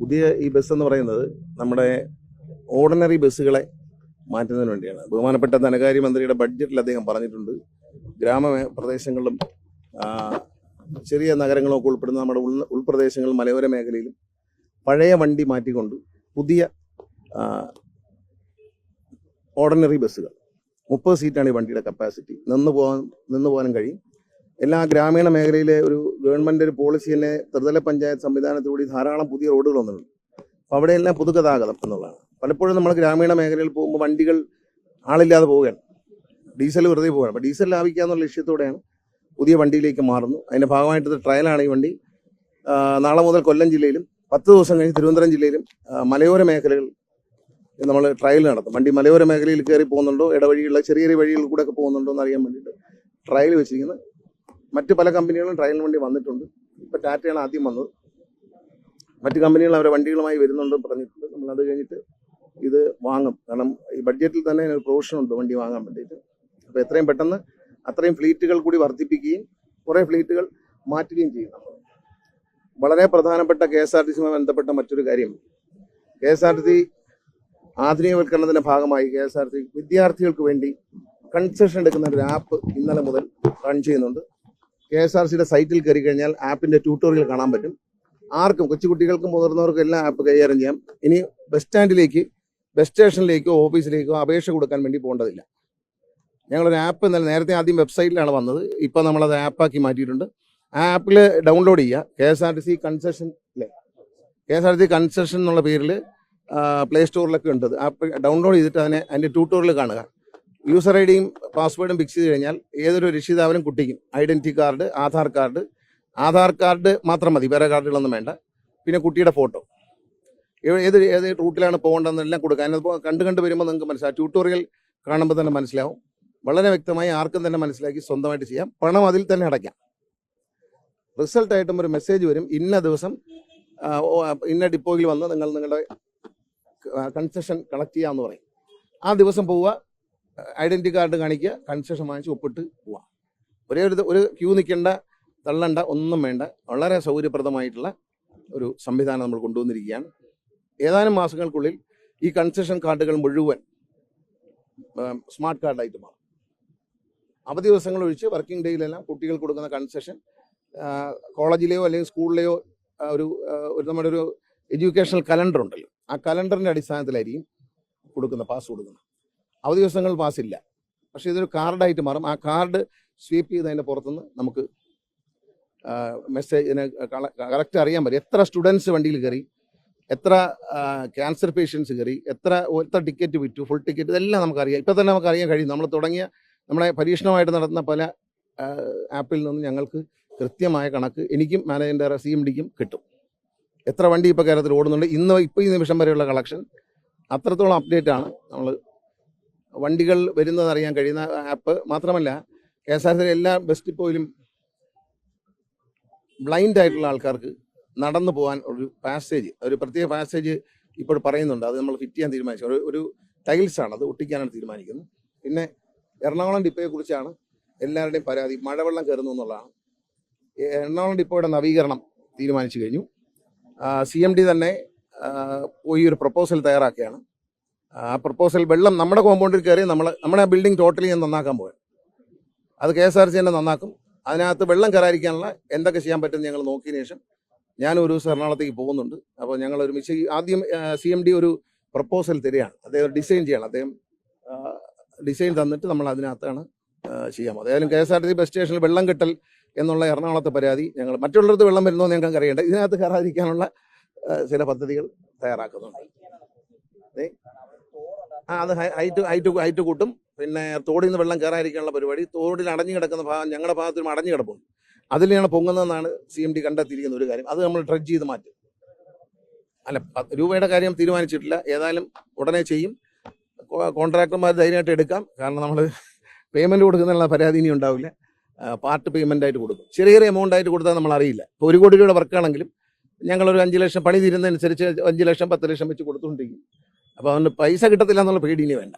പുതിയ ഈ ബസ് എന്ന് പറയുന്നത് നമ്മുടെ ഓർഡിനറി ബസ്സുകളെ മാറ്റുന്നതിന് വേണ്ടിയാണ്. ബഹുമാനപ്പെട്ട ധനകാര്യ മന്ത്രിയുടെ ബഡ്ജറ്റിൽ അദ്ദേഹം പറഞ്ഞിട്ടുണ്ട്. ഗ്രാമ പ്രദേശങ്ങളിലും ചെറിയ നഗരങ്ങളൊക്കെ ഉൾപ്പെടുന്ന നമ്മുടെ ഉൾ ഉൾപ്രദേശങ്ങളും മലയോര മേഖലയിലും പഴയ വണ്ടി മാറ്റിക്കൊണ്ട് പുതിയ ഓർഡിനറി ബസ്സുകൾ മുപ്പത് സീറ്റാണ് ഈ വണ്ടിയുടെ കപ്പാസിറ്റി നിന്ന് പോകാൻ നിന്ന് പോകാനും കഴിയും. എല്ലാ ഗ്രാമീണ മേഖലയിലെ ഒരു ഗവൺമെന്റ് ഒരു പോളിസി തന്നെ ത്രിതല പഞ്ചായത്ത് സംവിധാനത്തിലൂടെ ധാരാളം പുതിയ റോഡുകൾ വന്നിട്ടുണ്ട്. അപ്പോൾ അവിടെയെല്ലാം പൊതുഗതാഗതം എന്നുള്ളതാണ്. പലപ്പോഴും നമ്മൾ ഗ്രാമീണ മേഖലയിൽ പോകുമ്പോൾ വണ്ടികൾ ആളില്ലാതെ പോവുകയാണ്. ഡീസൽ വെറുതെ പോവുകയാണ്. അപ്പോൾ ഡീസൽ ലാഭിക്കുക എന്നുള്ള ലക്ഷ്യത്തോടെയാണ് പുതിയ വണ്ടിയിലേക്ക് മാറുന്നു അതിന്റെ ഭാഗമായിട്ട് ട്രയലാണ് ഈ വണ്ടി. നാളെ മുതൽ കൊല്ലം ജില്ലയിലും പത്ത് ദിവസം കഴിഞ്ഞ് തിരുവനന്തപുരം ജില്ലയിലും മലയോര മേഖലകൾ നമ്മൾ ട്രയൽ നടത്തും. വണ്ടി മലയോര മേഖലയിൽ കയറി പോകുന്നുണ്ടോ ഇടവഴിയുള്ള ചെറിയ ചെറിയ വഴികളിൽ കൂടെ ഒക്കെ പോകുന്നുണ്ടോ എന്ന് അറിയാൻ വേണ്ടിയിട്ട് ട്രയൽ വെച്ചിരിക്കുന്നത് മറ്റ് പല കമ്പനികളും ട്രയൽ വണ്ടി വന്നിട്ടുണ്ട്. ഇപ്പൊ ടാറ്റയാണ് ആദ്യം വന്നത്. മറ്റു കമ്പനികൾ അവരെ വണ്ടികളുമായി വരുന്നുണ്ടെന്ന് പറഞ്ഞിട്ടുണ്ട്. നമ്മൾ അത് കഴിഞ്ഞിട്ട് ഇത് വാങ്ങും. കാരണം ഈ ബഡ്ജറ്റിൽ തന്നെ പ്രൊവിഷൻ ഉണ്ട് വണ്ടി വാങ്ങാൻ വേണ്ടിയിട്ട്. അപ്പോൾ എത്രയും പെട്ടെന്ന് അത്രയും ഫ്ലീറ്റുകൾ കൂടി വർദ്ധിപ്പിക്കുകയും കുറേ ഫ്ലീറ്റുകൾ മാറ്റുകയും ചെയ്യും നമ്മൾ. വളരെ പ്രധാനപ്പെട്ട കെ എസ് ആർ ടി സിയുമായി ബന്ധപ്പെട്ട മറ്റൊരു കാര്യം. കെ എസ് ആർ ടി ആധുനികവൽക്കരണത്തിന്റെ ഭാഗമായി കെ എസ് ആർ ടി വിദ്യാർത്ഥികൾക്ക് വേണ്ടി കൺസെഷൻ എടുക്കുന്ന ഒരു ആപ്പ് ഇന്നലെ മുതൽ റൺ ചെയ്യുന്നുണ്ട്. കെ എസ് ആർ സിയുടെ സൈറ്റിൽ കയറി കഴിഞ്ഞാൽ ആപ്പിന്റെ ട്യൂട്ടോറിയൽ കാണാൻ പറ്റും. ആർക്കും കൊച്ചുകുട്ടികൾക്കും മുതിർന്നവർക്കും എല്ലാം ആപ്പ് കൈകാര്യം ചെയ്യാം. ഇനി ബസ് സ്റ്റാൻഡിലേക്ക് ബസ് സ്റ്റേഷനിലേക്കോ ഓഫീസിലേക്കോ അപേക്ഷ കൊടുക്കാൻ വേണ്ടി പോകേണ്ടതില്ല. ഞങ്ങളൊരു ആപ്പ് ഇന്നലെ നേരത്തെ ആദ്യം വെബ്സൈറ്റിലാണ് വന്നത്. ഇപ്പം നമ്മളത് ആപ്പാക്കി മാറ്റിയിട്ടുണ്ട്. ആ ആപ്പിൽ ഡൗൺലോഡ് ചെയ്യുക. K S R T C concession അല്ലേ K S R T C concession എന്നുള്ള പേരിൽ പ്ലേ സ്റ്റോറിലൊക്കെ ഉണ്ട്. ആപ്പ് ഡൗൺലോഡ് ചെയ്തിട്ട് അതിനെ അതിന്റെ ട്യൂട്ടോറിയൽ കാണുക. യൂസർ ഐ ഡിയും പാസ്വേഡും ഫിക്സ് ചെയ്ത് കഴിഞ്ഞാൽ ഏതൊരു രക്ഷിതാവിനും കുട്ടിക്കും identity card Aadhaar card Aadhaar card മാത്രം മതി വേറെ കാർഡുകളൊന്നും വേണ്ട. പിന്നെ കുട്ടിയുടെ ഫോട്ടോ. ഏത് ഏത് റൂട്ടിലാണ് പോകേണ്ടതെന്നെല്ലാം കൊടുക്കുക അതിനപ്പോൾ കണ്ട് കണ്ട് വരുമ്പോൾ നിങ്ങൾക്ക് മനസ്സിലാവും. ട്യൂട്ടോറിയൽ കാണുമ്പോൾ തന്നെ മനസ്സിലാവും. വളരെ വ്യക്തമായി ആർക്കും തന്നെ മനസ്സിലാക്കി സ്വന്തമായിട്ട് ചെയ്യാം. പണം അതിൽ തന്നെ അടയ്ക്കാം. റിസൾട്ടായിട്ടും ഒരു മെസ്സേജ് വരും. ഇന്ന ദിവസം ഇന്ന ഡിപ്പോയിൽ വന്ന് നിങ്ങൾ നിങ്ങളുടെ കൺസെഷൻ കളക്ട് ചെയ്യാമെന്ന് പറയും. ആ ദിവസം പോവുക. ഐഡന്റിറ്റി കാർഡ് കാണിക്കുക കൺസെഷൻ വാങ്ങിച്ച് ഒപ്പിട്ട് പോവാം. ഒരേ ഒരു ഒരു ക്യൂ നിൽക്കേണ്ട തള്ളണ്ട ഒന്നും വേണ്ട. വളരെ സൗകര്യപ്രദമായിട്ടുള്ള ഒരു സംവിധാനം നമ്മൾ കൊണ്ടുവന്നിരിക്കുകയാണ്. ഏതാനും മാസങ്ങൾക്കുള്ളിൽ ഈ കൺസെഷൻ കാർഡുകൾ മുഴുവൻ സ്മാർട്ട് കാർഡായിട്ട് മാറും. അവധി ദിവസങ്ങൾ ഒഴിച്ച് വർക്കിംഗ് ഡേയിലെല്ലാം കുട്ടികൾ കൊടുക്കുന്ന കൺസെഷൻ കോളേജിലെയോ അല്ലെങ്കിൽ സ്കൂളിലെയോ ഒരു ഒരു നമ്മുടെ ഒരു എഡ്യൂക്കേഷണൽ കലണ്ടർ ഉണ്ടല്ലോ. ആ കലണ്ടറിന്റെ അടിസ്ഥാനത്തിലായിരിക്കും കൊടുക്കുന്ന പാസ് കൊടുക്കുന്നത്. അവധി ദിവസങ്ങൾ പാസ്സില്ല പക്ഷെ ഇതൊരു കാർഡായിട്ട് മാറും. ആ കാർഡ് സ്വീപ്പ് ചെയ്തതിന്റെ പുറത്തുനിന്ന് നമുക്ക് മെസ്സേജിന് കറക്റ്റ് അറിയാൻ പറ്റും. എത്ര സ്റ്റുഡൻസ് വണ്ടിയിൽ കയറി എത്ര ക്യാൻസർ പേഷ്യൻസ് കയറി എത്ര എത്ര ടിക്കറ്റ് വിറ്റു ഫുൾ ടിക്കറ്റ് ഇതെല്ലാം നമുക്കറിയാം. ഇപ്പം തന്നെ നമുക്ക് അറിയാൻ കഴിയും. നമ്മൾ തുടങ്ങിയ നമ്മളെ പരീക്ഷണമായിട്ട് നടത്തുന്ന പല ആപ്പിൽ നിന്ന് ഞങ്ങൾക്ക് കൃത്യമായ കണക്ക് എനിക്കും മാനേജറിന്റെ സി എം ഡിക്കും കിട്ടും. എത്ര വണ്ടി ഇപ്പോൾ കേരളത്തിൽ ഓടുന്നുണ്ട് ഇന്ന് ഇപ്പോൾ ഈ നിമിഷം വരെയുള്ള കളക്ഷൻ അത്രത്തോളം അപ്ഡേറ്റ് ആണ്. നമ്മൾ വണ്ടികൾ വരുന്നത് അറിയാൻ കഴിയുന്ന ആപ്പ് മാത്രമല്ല കെ എസ് ആർ ടി എല്ലാ ബസ് ഡിപ്പോയിലും ബ്ലൈൻഡ് ആയിട്ടുള്ള ആൾക്കാർക്ക് നടന്നു പോകാൻ ഒരു പാസേജ് ഒരു പ്രത്യേക പാസേജ് ഇപ്പോൾ പറയുന്നുണ്ട്. അത് നമ്മൾ ഫിറ്റ് ചെയ്യാൻ തീരുമാനിച്ചു. ഒരു ഒരു ടൈൽസ് ആണ്. അത് ഒട്ടിക്കാനാണ് തീരുമാനിക്കുന്നത്. പിന്നെ എറണാകുളം ഡിപ്പോയെ കുറിച്ചാണ് എല്ലാവരുടെയും പരാതി. മഴവെള്ളം കയറുന്നു എന്നുള്ളതാണ്. എറണാകുളം ഡിപ്പോയുടെ നവീകരണം തീരുമാനിച്ചു കഴിഞ്ഞു. സി എം ഡി തന്നെ പോയി ഒരു പ്രപ്പോസൽ തയ്യാറാക്കിയാണ് ആ പ്രപ്പോസൽ വെള്ളം നമ്മുടെ കോമ്പൗണ്ടിൽ കയറി നമ്മൾ നമ്മുടെ ആ ബിൽഡിംഗ് ടോട്ടലി ഞാൻ നന്നാക്കാൻ പോയത് അത് കെ എസ് ആർ സി തന്നെ നന്നാക്കും. അതിനകത്ത് വെള്ളം കയറാതിരിക്കാനുള്ള എന്തൊക്കെ ചെയ്യാൻ പറ്റുമെന്ന് ഞങ്ങൾ നോക്കിയതിന് ശേഷം ഞാൻ ഒരു ദിവസം എറണാകുളത്തേക്ക് പോകുന്നുണ്ട്. അപ്പോൾ ഞങ്ങൾ ഒരുമിച്ച് ആദ്യം സി എം ഡി ഒരു പ്രപ്പോസൽ തരികയാണ്. അദ്ദേഹം ഡിസൈൻ ചെയ്യണം. അദ്ദേഹം ഡിസൈൻ തന്നിട്ട് നമ്മൾ അതിനകത്താണ് ചെയ്യാം ഏതായാലും K S R T C bus സ്റ്റേഷനിൽ വെള്ളം കിട്ടൽ എന്നുള്ള എറണാകുളത്തെ പരാതി ഞങ്ങൾ മറ്റുള്ളിടത്ത് വെള്ളം വരുന്നോ ഞങ്ങൾക്ക് അറിയേണ്ട ഇതിനകത്ത് കയറാതിരിക്കാനുള്ള ചില പദ്ധതികൾ തയ്യാറാക്കുന്നുണ്ട്. ഏ? ആ അത് ഹൈറ്റ് ഹൈറ്റ് ഹൈറ്റ് കൂട്ടും. പിന്നെ തോടിൽ നിന്ന് വെള്ളം കയറാതിരിക്കാനുള്ള പരിപാടി. തോടിൽ അടഞ്ഞു കിടക്കുന്ന ഭാഗം ഞങ്ങളുടെ ഭാഗത്തും അടഞ്ഞു കിടപ്പുണ്ട്. അതിലാണ് പൊങ്ങുന്നതെന്നാണ് സി എം ഡി കണ്ടെത്തിയിരിക്കുന്ന ഒരു കാര്യം. അത് നമ്മൾ ഡ്രഡ്ജ് ചെയ്ത് മാറ്റും. അല്ല രൂപയുടെ കാര്യം തീരുമാനിച്ചിട്ടില്ല. ഏതായാലും ഉടനെ ചെയ്യും. കോൺട്രാക്ടർമാർ ധൈര്യമായിട്ട് എടുക്കാം. കാരണം നമ്മൾ പേയ്മെന്റ് കൊടുക്കുന്നതിനുള്ള പരാതി ഇനി ഉണ്ടാവില്ല. പാർട്ട് പേയ്മെന്റ് ആയിട്ട് കൊടുക്കും. ചെറിയ ചെറിയ എമൗണ്ട് ആയിട്ട് കൊടുത്താൽ നമ്മൾ അറിയില്ല. ഇപ്പോൾ ഒരു കോടി രൂപയുടെ വർക്കാണെങ്കിലും ഞങ്ങളൊരു അഞ്ച് ലക്ഷം പണി തീരുന്നതനുസരിച്ച് അഞ്ച് ലക്ഷം പത്ത് ലക്ഷം വെച്ച് കൊടുത്തുകൊണ്ടിരിക്കും. അപ്പോൾ അവന് പൈസ കിട്ടത്തില്ല എന്നുള്ള പേടി ഇനി വേണ്ട.